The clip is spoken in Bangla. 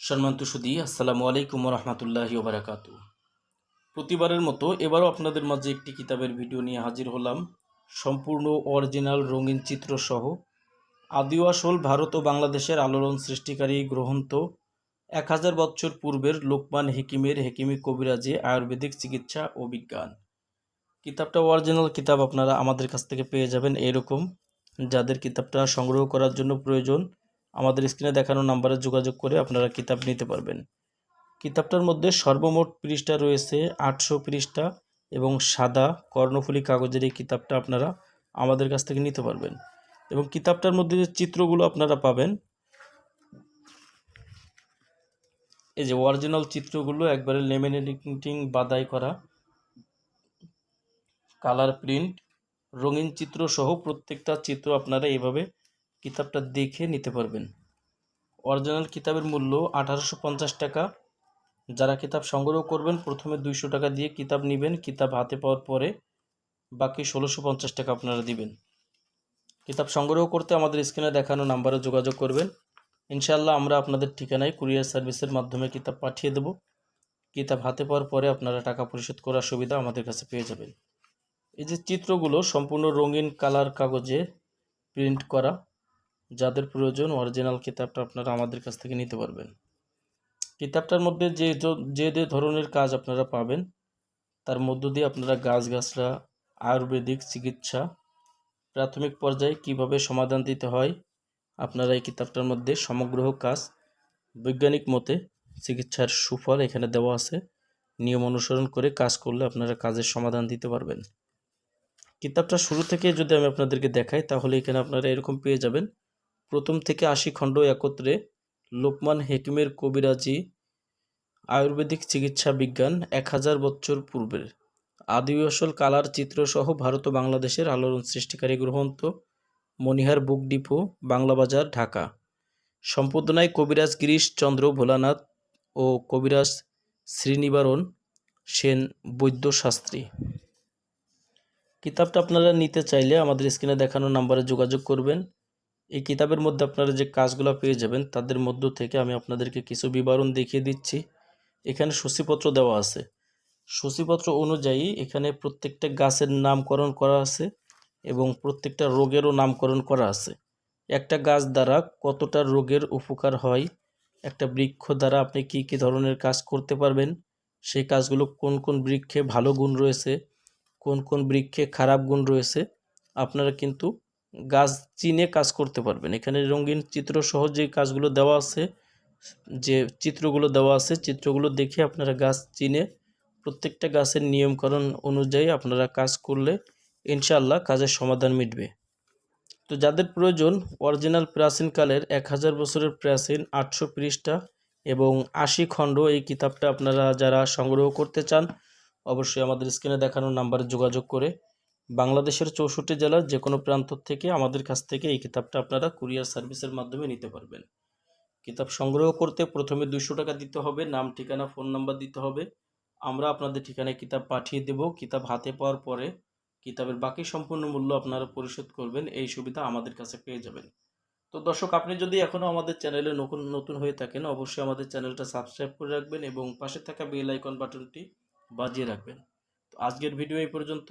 সম্মানিত সুদী, আসসালামু আলাইকুম রহমতুল্লাহি ওবরাকাত। প্রতিবারের মতো এবারও আপনাদের মাঝে একটি কিতাবের ভিডিও নিয়ে হাজির হলাম। সম্পূর্ণ অরিজিনাল রঙিন চিত্রসহ আদিও আসল ভারত ও বাংলাদেশের আলোড়ন সৃষ্টিকারী গ্রন্থ। এক হাজার বছর পূর্বের লোকমান হেকিমের হেকিমি কবিরাজি আয়ুর্বেদিক চিকিৎসা ও বিজ্ঞান। কিতাবটা অরিজিনাল কিতাব আপনারা আমাদের কাছ থেকে পেয়ে যাবেন এরকম। যাদের কিতাবটা সংগ্রহ করার জন্য প্রয়োজন আমাদের স্ক্রিনে দেখানো নাম্বারে যোগাযোগ করে আপনারা কিতাব নিতে পারবেন। কিতাবটার মধ্যে সর্বমোট পৃষ্ঠা রয়েছে আটশো পৃষ্ঠা এবং সাদা কর্ণফুলী কাগজের এই কিতাবটা আপনারা আমাদের কাছ থেকে নিতে পারবেন। এবং কিতাবটার মধ্যে যে চিত্রগুলো আপনারা পাবেন, এই যে অরিজিনাল চিত্রগুলো একবারে লেমিনেটিং বাদাই করা কালার প্রিন্ট রঙিন চিত্র সহ প্রত্যেকটা চিত্র আপনারা এইভাবে কিতাবটা দেখে নিতে পারবেন। অরিজিনাল কিতাবের মূল্য আঠারোশো পঞ্চাশ টাকা। যারা কিতাব সংগ্রহ করবেন, প্রথমে দুইশো টাকা দিয়ে কিতাব নেবেন। কিতাব হাতে পাওয়ার পরে বাকি ষোলোশো পঞ্চাশ টাকা আপনারা দিবেন। কিতাব সংগ্রহ করতে আমাদের স্ক্রিনে দেখানো নাম্বারে যোগাযোগ করবেন। ইনশাল্লাহ আমরা আপনাদের ঠিকানায় কুরিয়ার সার্ভিসের মাধ্যমে কিতাব পাঠিয়ে দেব। কিতাব হাতে পাওয়ার পরে আপনারা টাকা পরিশোধ করার সুবিধা আমাদের কাছে পেয়ে যাবেন। এই যে চিত্রগুলো, সম্পূর্ণ রঙিন কালার কাগজে প্রিন্ট করা যাদের প্রয়োজন অরিজিনাল কিতাবটা আপনারা আমাদের কাছ থেকে নিতে পারবেন। কিতাবটার মধ্যে যে যে যে ধরনের কাজ আপনারা পাবেন, তার মধ্য দিয়ে আপনারা গাছগাছরা আয়ুর্বেদিক চিকিৎসা, প্রাথমিক পর্যায়ে কীভাবে সমাধান দিতে হয়, আপনারা এই কিতাবটার মধ্যে সমগ্র কাজ বৈজ্ঞানিক মতে চিকিৎসার সুফল এখানে দেওয়া আছে। নিয়ম অনুসরণ করে কাজ করলে আপনারা কাজের সমাধান দিতে পারবেন। কিতাবটা শুরু থেকে যদি আমি আপনাদেরকে দেখাই, তাহলে এখানে আপনারা এরকম পেয়ে যাবেন প্রথম থেকে আশি খণ্ড একত্রে লোকমান হেকিমের কবিরাজি আয়ুর্বেদিক চিকিৎসা বিজ্ঞান এক হাজার বছর পূর্বের। আদি আসল কালার চিত্রসহ ভারত ও বাংলাদেশের আলোড়ন সৃষ্টিকারী গ্রন্থ মনিহার বুক ডিপো, বাংলা বাজার, ঢাকা। সম্পাদনায় কবিরাজ গিরিশ চন্দ্র ভোলানাথ ও কবিরাজ শ্রীনিবারণ সেন বৈদ্যশাস্ত্রী কিতাবটা আপনারা নিতে চাইলে আমাদের স্ক্রিনে দেখানো নাম্বারে যোগাযোগ করবেন। এই কিতাবের মধ্যে আপনারা যে কাজগুলো পেয়ে যাবেন, তাদের মধ্য থেকে আমি আপনাদেরকে কিছু বিবরণ দেখিয়ে দিচ্ছি। এখানে সূচিপত্র দেওয়া আছে। সূচিপত্র অনুযায়ী এখানে প্রত্যেকটা গাছের নামকরণ করা আছে এবং প্রত্যেকটা রোগেরও নামকরণ করা আছে। একটা গাছ দ্বারা কতটা রোগের উপকার হয়, একটা বৃক্ষ দ্বারা আপনি কি কি ধরনের কাজ করতে পারবেন, সেই কাজগুলো কোন কোন বৃক্ষে ভালো গুণ রয়েছে, কোন কোন বৃক্ষে খারাপ গুণ রয়েছে, আপনারা কিন্তু গাছ চিনে কাজ করতে পারবেন। এখানে রঙিন চিত্র সহ যে কাজগুলো দেওয়া আছে, যে চিত্রগুলো দেওয়া আছে, চিত্রগুলো দেখে আপনারা গাছ চিনে প্রত্যেকটা গাছের নিয়মকরণ অনুযায়ী আপনারা কাজ করলে ইনশাআল্লাহ কাজের সমাধান মিটবে। তো যাদের প্রয়োজন, অরিজিনাল প্রাচীনকালের এক হাজার বছরের প্রাচীন আটশো পৃষ্ঠা এবং আশি খণ্ড এই কিতাবটা আপনারা যারা সংগ্রহ করতে চান, অবশ্যই আমাদের স্ক্রিনে দেখানো নাম্বারে যোগাযোগ করে বাংলাদেশের চৌষট্টি জেলার যে কোনো প্রান্ত থেকে আমাদের কাছ থেকে এই কিতাবটা আপনারা কুরিয়ার সার্ভিসের মাধ্যমে নিতে পারবেন। কিতাব সংগ্রহ করতে প্রথমে দুশো টাকা দিতে হবে, নাম, ঠিকানা, ফোন নাম্বার দিতে হবে। আমরা আপনাদের ঠিকানায় কিতাব পাঠিয়ে দেব। কিতাব হাতে পাওয়ার পরে কিতাবের বাকি সম্পূর্ণ মূল্য আপনারা পরিশোধ করবেন, এই সুবিধা আমাদের কাছে পেয়ে যাবেন। তো দর্শক, আপনি যদি এখনও আমাদের চ্যানেলে নতুন নতুন হয়ে থাকেন, অবশ্যই আমাদের চ্যানেলটা সাবস্ক্রাইব করে রাখবেন এবং পাশে থাকা বেল আইকন বাটনটি বাজিয়ে রাখবেন। তো আজকের ভিডিও এই পর্যন্ত।